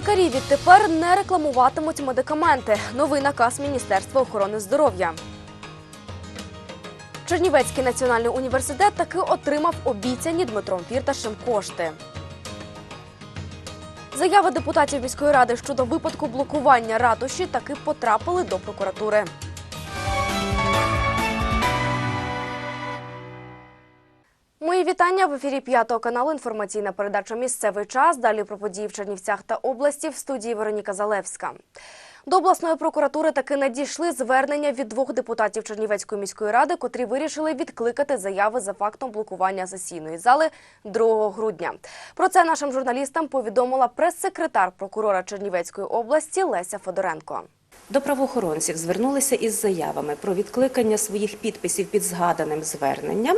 Лікарі відтепер не рекламуватимуть медикаменти. Новий наказ Міністерства охорони здоров'я. Чернівецький національний університет таки отримав обіцяні Дмитром Фірташем кошти. Заяви депутатів міської ради щодо випадку блокування ратуші таки потрапили до прокуратури. Вітання в ефірі п'ятого каналу. Інформаційна передача Місцевий час. Далі про події в Чернівцях та області в студії Вероніка Залевська. До обласної прокуратури таки надійшли звернення від двох депутатів Чернівецької міської ради, котрі вирішили відкликати заяви за фактом блокування сесійної зали 2 грудня. Про це нашим журналістам повідомила прес-секретар прокурора Чернівецької області Леся Федоренко. До правоохоронців звернулися із заявами про відкликання своїх підписів під згаданим зверненням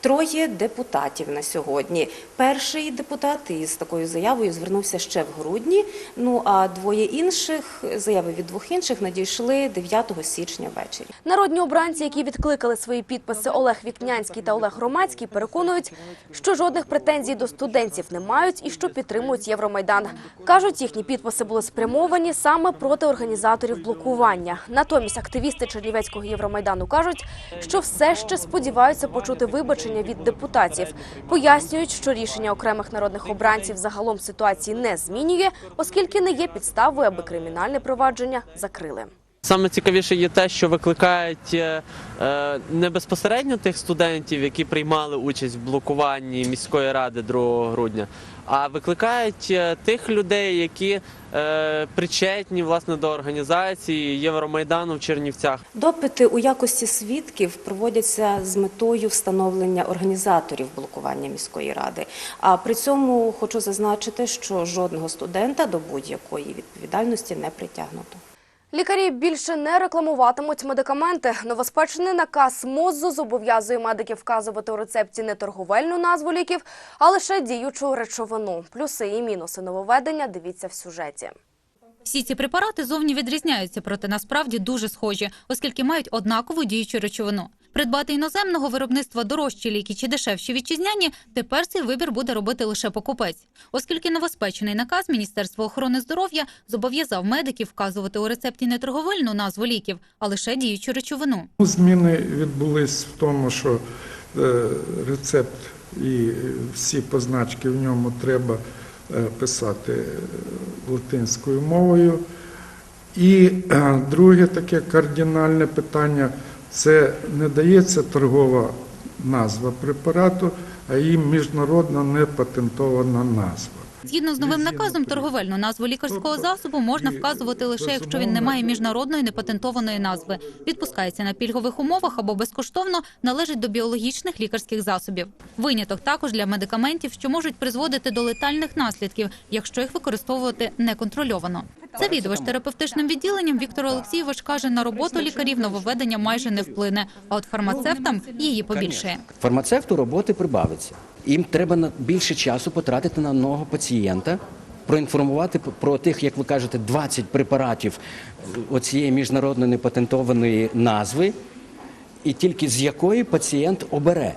троє депутатів на сьогодні. Перший депутат із такою заявою звернувся ще в грудні. Ну а двоє інших заяви від двох інших надійшли 9 січня ввечері. Народні обранці, які відкликали свої підписи Олег Вікнянський та Олег Громадський, переконують, що жодних претензій до студентів не мають і що підтримують Євромайдан. Кажуть, їхні підписи були спрямовані саме проти організаторів блокування. Натомість активісти Чернівецького Євромайдану кажуть, що все ще сподіваються почути вибачення від депутатів. Пояснюють, що рішення окремих народних обранців загалом ситуації не змінює, оскільки не є підставою, аби кримінальне провадження закрили. Саме цікавіше є те, що викликають е, е, не безпосередньо тих студентів, які приймали участь в блокуванні міської ради 2 грудня, а викликають е, тих людей, які е, причетні власне до організації Євромайдану в Чернівцях. Допити у якості свідків проводяться з метою встановлення організаторів блокування міської ради. А при цьому хочу зазначити, що жодного студента до будь-якої відповідальності не притягнуто. Лікарі більше не рекламуватимуть медикаменти. Новоспечений наказ МОЗу зобов'язує медиків вказувати у рецепті не торговельну назву ліків, а лише діючу речовину. Плюси і мінуси нововведення дивіться в сюжеті. Всі ці препарати зовні відрізняються, проте насправді дуже схожі, оскільки мають однакову діючу речовину. Придбати іноземного виробництва дорожчі ліки чи дешевші вітчизняні, тепер цей вибір буде робити лише покупець, оскільки новоспечений наказ Міністерства охорони здоров'я зобов'язав медиків вказувати у рецепті не торговельну назву ліків, а лише діючу речовину. Ну, Зміни відбулись в тому, що е, рецепт і всі позначки в ньому треба е, писати е, латинською мовою. І друге таке кардинальне питання це не дається торгова назва препарату, а їм міжнародна непатентована назва. Згідно з новим наказом, торговельну назву лікарського засобу можна вказувати лише якщо він не має міжнародної непатентованої назви, відпускається на пільгових умовах або безкоштовно належить до біологічних лікарських засобів. Виняток також для медикаментів, що можуть призводити до летальних наслідків, якщо їх використовувати неконтрольовано. Завідувач терапевтичним відділенням Віктор Олексійович каже, на роботу лікарів нововведення майже не вплине, а от фармацевтам її побільшає. Фармацевту роботи прибавиться. Їм треба більше часу потратити на одного пацієнта, проінформувати про тих, як ви кажете, 20 препаратів оцієї міжнародної непатентованої назви, і тільки з якої пацієнт обере.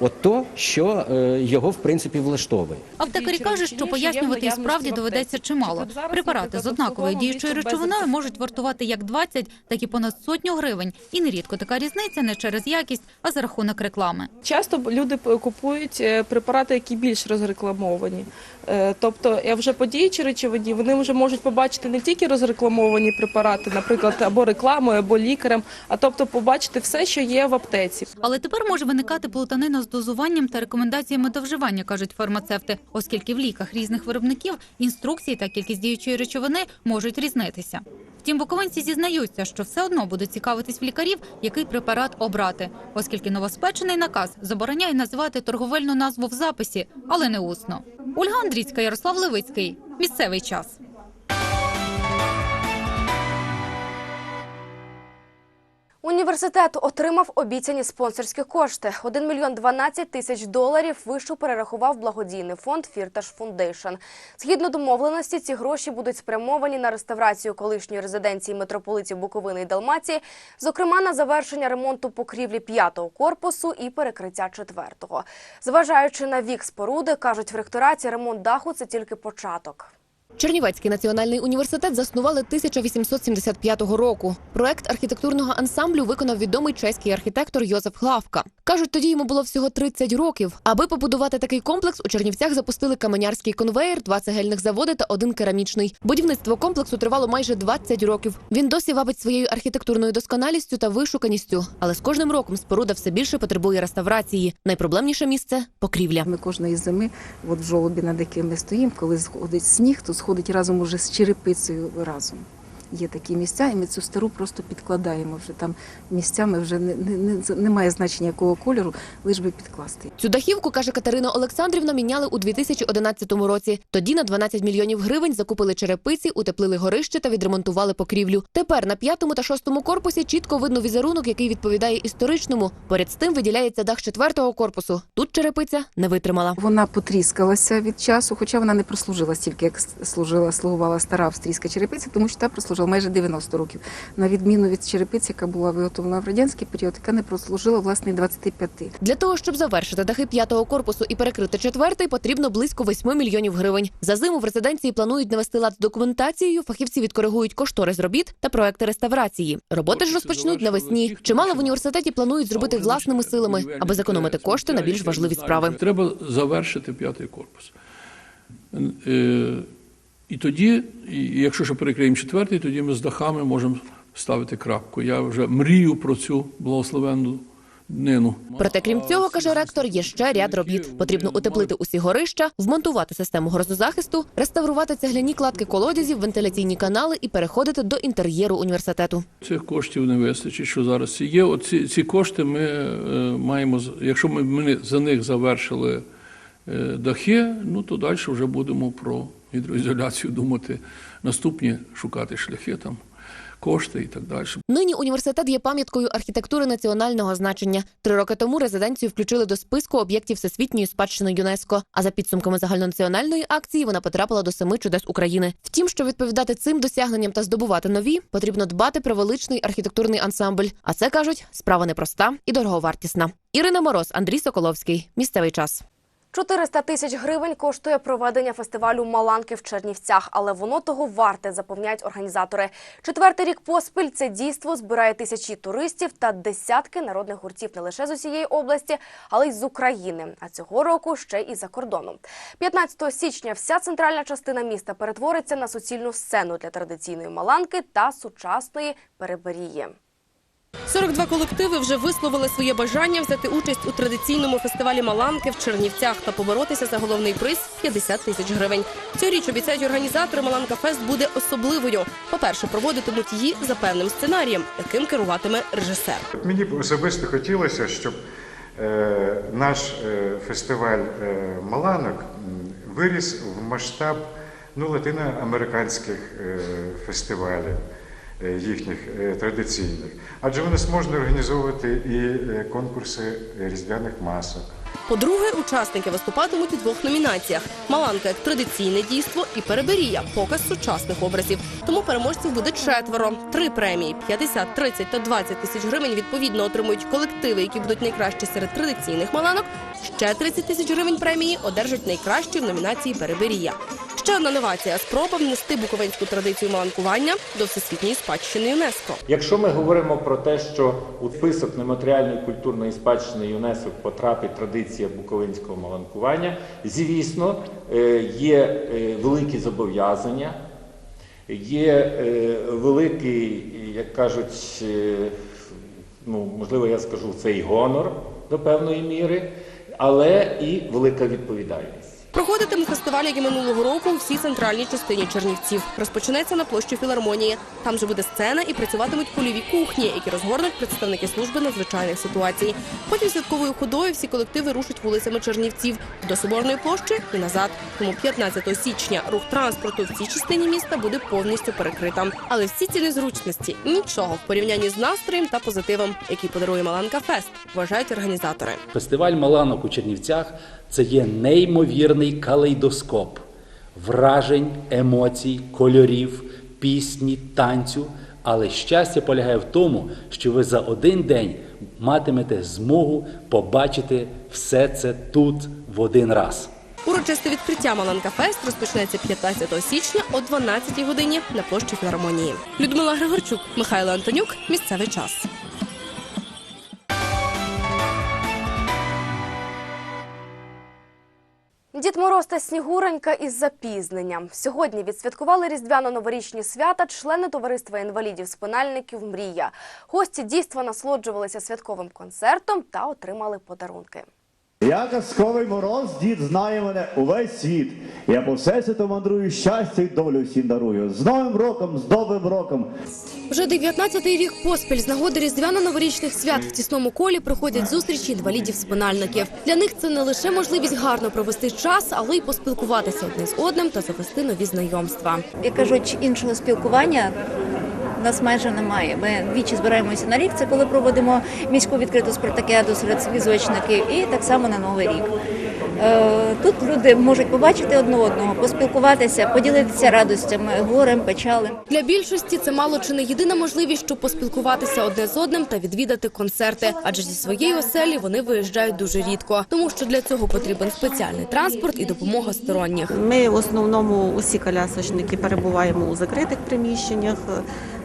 От то, що е, його в принципі влаштовує. Аптекарі кажуть, що пояснювати і справді доведеться чимало. Препарати з однаковою діючою речовиною можуть вартувати як 20, так і понад сотню гривень. І нерідко така різниця не через якість, а за рахунок реклами. Часто люди купують е, препарати, які більш розрекламовані. Е, Тобто, я вже подіючі речовині вони вже можуть побачити не тільки розрекламовані препарати, наприклад, або рекламою, або лікарем, а тобто побачити все, що є в аптеці. Але тепер може виникати плутанина з дозуванням та рекомендаціями до вживання, кажуть фармацевти, оскільки в ліках різних виробників інструкції та кількість діючої речовини можуть різнитися. Втім, буковинці зізнаються, що все одно будуть цікавитись в лікарів, який препарат обрати, оскільки новоспечений наказ забороняє називати торговельну назву в записі, але не усно. Ольга Андрійська, Ярослав Левицький. Місцевий час. Університет отримав обіцяні спонсорські кошти. 1 мільйон 12 тисяч доларів вишу перерахував благодійний фонд Фірташ Фундейшн. Згідно домовленості, ці гроші будуть спрямовані на реставрацію колишньої резиденції митрополитів Буковини і Далмації, зокрема на завершення ремонту покрівлі п'ятого корпусу і перекриття четвертого. Зважаючи на вік споруди, кажуть в ректораті, ремонт даху це тільки початок. Чернівецький національний університет заснували 1875 року. Проект архітектурного ансамблю виконав відомий чеський архітектор Йозеф Главка. Кажуть, тоді йому було всього 30 років. Аби побудувати такий комплекс, у Чернівцях запустили каменярський конвеєр, два цегельних заводи та один керамічний. Будівництво комплексу тривало майже 20 років. Він досі вабить своєю архітектурною досконалістю та вишуканістю, але з кожним роком споруда все більше потребує реставрації. Найпроблемніше місце покрівля. Ми кожної зими, от в жолобі, над яким ми стоїмо, коли сходить сніг, то сходить разом уже з черепицею разом. Є такі місця, і ми цю стару просто підкладаємо. Вже там місцями вже не, не, не, немає значення якого кольору, лиш би підкласти. Цю дахівку, каже Катерина Олександрівна, міняли у 2011 році. Тоді на 12 мільйонів гривень закупили черепиці, утеплили горище та відремонтували покрівлю. Тепер на п'ятому та шостому корпусі чітко видно візерунок, який відповідає історичному. Поряд з тим виділяється дах четвертого корпусу. Тут черепиця не витримала. Вона потріскалася від часу, хоча вона не прослужила стільки, як служила, слугувала стара австрійська черепиця, тому що та прослужила майже 90 років. На відміну від черепиці, яка була виготовлена в радянський період, яка не прослужила власне і 25. Для того, щоб завершити дахи п'ятого корпусу і перекрити четвертий, потрібно близько 8 мільйонів гривень. За зиму в резиденції планують навести лад з документацією. Фахівці відкоригують кошторис робіт та проекти реставрації. Роботи ж розпочнуть навесні. Чимало в університеті планують зробити власними силами, аби зекономити кошти на більш важливі справи. Треба завершити п'ятий корпус. І тоді, і якщо ще перекриємо четвертий, тоді ми з дахами можемо ставити крапку. Я вже мрію про цю благословенну днину. Проте, крім цього, каже ректор, є ще ряд робіт. Потрібно утеплити усі горища, вмонтувати систему грозозахисту, реставрувати цегляні кладки колодязів, вентиляційні канали і переходити до інтер'єру університету. Цих коштів не вистачить, що зараз є. Оці ці кошти ми е, маємо, якщо ми, ми за них завершили е, дахи, ну то далі вже будемо про гідроізоляцію думати. Наступні шукати шляхи там, кошти і так далі. Нині університет є пам'яткою архітектури національного значення. Три роки тому резиденцію включили до списку об'єктів всесвітньої спадщини ЮНЕСКо. А за підсумками загальнонаціональної акції вона потрапила до семи чудес України. Втім, щоб відповідати цим досягненням та здобувати нові, потрібно дбати про величний архітектурний ансамбль. А це кажуть справа непроста і дороговартісна. Ірина Мороз, Андрій Соколовський. Місцевий час. 400 тисяч гривень коштує проведення фестивалю Маланки в Чернівцях, але воно того варте, запевняють організатори. Четвертий рік поспіль це дійство збирає тисячі туристів та десятки народних гуртів не лише з усієї області, але й з України. А цього року ще і за кордоном. 15 січня вся центральна частина міста перетвориться на суцільну сцену для традиційної маланки та сучасної переберії. 42 колективи вже висловили своє бажання взяти участь у традиційному фестивалі Маланки в Чернівцях та поборотися за головний приз 50 тисяч гривень. Цьогоріч обіцяють організатори Маланка Фест буде особливою. По-перше, проводитимуть її за певним сценарієм, яким керуватиме режисер. Мені б особисто хотілося, щоб е, наш е, фестиваль е, Маланок виріс в масштаб ну, латиноамериканських фестивалів їхніх е, традиційних. Адже вони зможуть організовувати і е, конкурси різдвяних масок. По-друге, учасники виступатимуть у двох номінаціях: Маланка як традиційне дійство і переберія показ сучасних образів. Тому переможців буде четверо. Три премії 50, 30 та 20 тисяч гривень відповідно отримують колективи, які будуть найкращі серед традиційних маланок. Ще 30 тисяч гривень премії одержать найкращі в номінації Переберія. Ще одна новація спроба внести буковинську традицію маланкування до всесвітньої спадщини ЮНЕСКО. Якщо ми говоримо про те, що у список нематеріальної культурної спадщини ЮНЕСКО потрапить традиція буковинського маланкування, звісно, е, є е, великі зобов'язання, є е, великий, як кажуть, ну можливо, я скажу цей гонор до певної міри, але і велика відповідальність. Проходитиме фестиваль, як і минулого року, у всій центральній частині Чернівців. Розпочнеться на площі філармонії. Там же буде сцена і працюватимуть польові кухні, які розгорнуть представники служби надзвичайних ситуацій. Потім святковою ходою всі колективи рушать вулицями Чернівців до Соборної площі і назад. Тому 15 січня рух транспорту в цій частині міста буде повністю перекрита. Але всі ці незручності нічого в порівнянні з настроєм та позитивом, який подарує Маланка Фест, вважають організатори. Фестиваль Маланок у Чернівцях це є неймовірний калейдоскоп вражень, емоцій, кольорів, пісні, танцю. Але щастя полягає в тому, що ви за один день матимете змогу побачити все це тут в один раз. Урочисте відкриття Маланка Фест розпочнеться 15 січня о 12 годині на площі філармонії. Людмила Григорчук, Михайло Антонюк. Місцевий час. Мороз та Снігуренька із запізненням. Сьогодні відсвяткували різдвяно-новорічні свята члени товариства інвалідів-спинальників «Мрія». Гості дійства насолоджувалися святковим концертом та отримали подарунки. Я казковий мороз, дід знає мене увесь світ. Я по всесвіту мандрую, щастя й долю всім дарую. З Новим роком, з Новим роком. Вже 19-й рік поспіль з нагоди різдвяно-новорічних свят в тісному колі проходять зустрічі інвалідів-спинальників. Для них це не лише можливість гарно провести час, але й поспілкуватися одне з одним та завести нові знайомства. Як кажуть, іншого спілкування у нас майже немає. Ми двічі збираємося на рік. Це коли проводимо міську відкриту спартакіаду серед візуачників, і так само на новий рік. Е, Тут люди можуть побачити одне одного, поспілкуватися, поділитися радостями, горем, печалем. Для більшості це мало чи не єдина можливість, щоб поспілкуватися одне з одним та відвідати концерти. Адже зі своєї оселі вони виїжджають дуже рідко, тому що для цього потрібен спеціальний транспорт і допомога сторонніх. Ми в основному усі колясочники перебуваємо у закритих приміщеннях,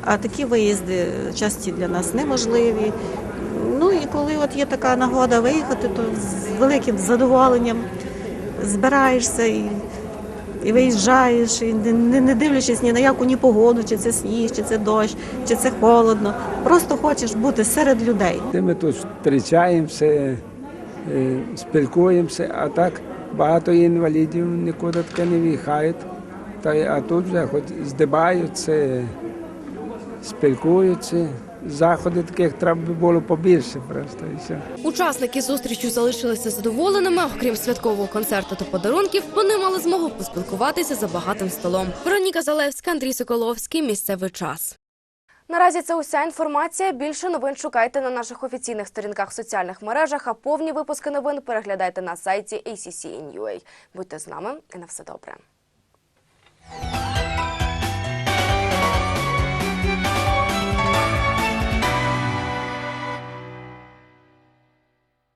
а такі виїзди часті для нас неможливі. Ну і коли от є така нагода виїхати, то з великим задоволенням збираєшся і, і виїжджаєш, і не, не- дивлячись ні на яку ні погоду, чи це сніг, чи це дощ, чи це холодно. Просто хочеш бути серед людей. Ми тут зустрічаємося, е, спілкуємося, а так багато інвалідів нікуди таке не виїхають. Та, а тут вже хоч здибаються, спілкуються. Заходи таких треба би було побільше просто і все. Учасники зустрічі залишилися задоволеними. Окрім святкового концерту та подарунків, вони мали змогу поспілкуватися за багатим столом. Вероніка Залевська, Андрій Соколовський. Місцевий час. Наразі це уся інформація. Більше новин шукайте на наших офіційних сторінках в соціальних мережах. А повні випуски новин переглядайте на сайті ACC.in.ua. Будьте з нами і на все добре.